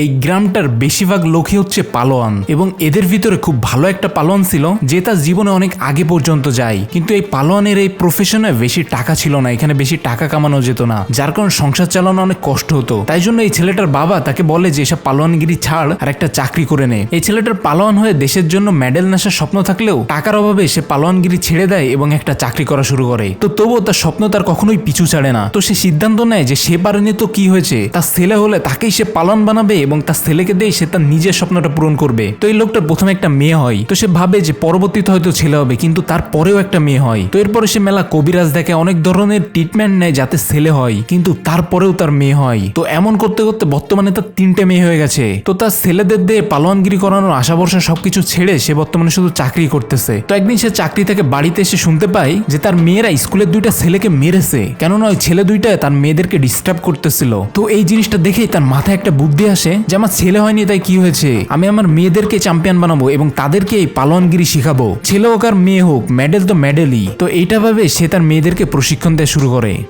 এই গ্রামটার বেশিরভাগ লোকই হচ্ছে পালোয়ান এবং এদের ভিতরে খুব ভালো একটা পালোয়ান ছিল যে তার জীবনে অনেক আগে পর্যন্ত যায়। কিন্তু এই পালোয়ানের এই প্রফেশনে বেশি টাকা ছিল না, এখানে বেশি টাকা কামানো যেত না, যার কারণে সংসার চালানো অনেক কষ্ট হতো। তাই জন্য এই ছেলেটার বাবা তাকে বলে যে, এসব পালোয়ানগিরি ছাড় আর একটা চাকরি করে নে। এই ছেলেটার পালোয়ান হয়ে দেশের জন্য মেডেল নেশার স্বপ্ন থাকলেও টাকার অভাবে সে পালোয়ানগিরি ছেড়ে দেয় এবং একটা চাকরি করা শুরু করে। তো তবুও তার স্বপ্ন তার কখনোই পিছু ছাড়ে না। তো সে সিদ্ধান্ত নেয় যে, সে পারেনি তো কি হয়েছে? তার ছেলে হলে তাকেই সে পালন বানাবে এবং তার ছেলেকে দিয়ে সে তার নিজের স্বপ্নটা পূরণ করবে। তো এই লোকটার প্রথমে একটা মেয়ে হয়। তো সে ভাবে যে পরবর্তীতে হয়তো ছেলে হবে, কিন্তু তারপরেও একটা মেয়ে হয়। তো এরপরে সে মেলা কবিরাজ দেখে অনেক ধরনের ট্রিটমেন্ট নেয় যাতে ছেলে হয়, কিন্তু তারপরেও তার মেয়ে হয়। তো এমন করতে করতে বর্তমানে তার তিনটে মেয়ে হয়ে গেছে। তো তার ছেলেদের দিয়ে পালোয়ানগিরি করানোর আশা ভরসা সবকিছু ছেড়ে সে বর্তমানে শুধু চাকরি করতেছে। তো একদিন সে চাকরি থেকে বাড়িতে এসে শুনতে পায় যে তার মেয়েরা স্কুলের দুইটা ছেলেকে মেরেছে। কেননা ওই ছেলে দুইটা তার মেয়েদেরকে ডিস্টার্ব করতেছিল। তো এই জিনিসটা দেখেই তার মাথায় একটা বুদ্ধি আসে যে আমার ছেলে হয়নি, তাই কি হয়েছে? আমি আমার মেয়েদেরকে চ্যাম্পিয়ন বানাবো এবং তাদেরকে এই পালনগিরি শিখাবো। ছেলে হোক আর মেয়ে হোক মেডেল তো মেডেলই তো এইটা ভাবে সে তার মেয়েদেরকে প্রশিক্ষণ দেওয়া শুরু করে।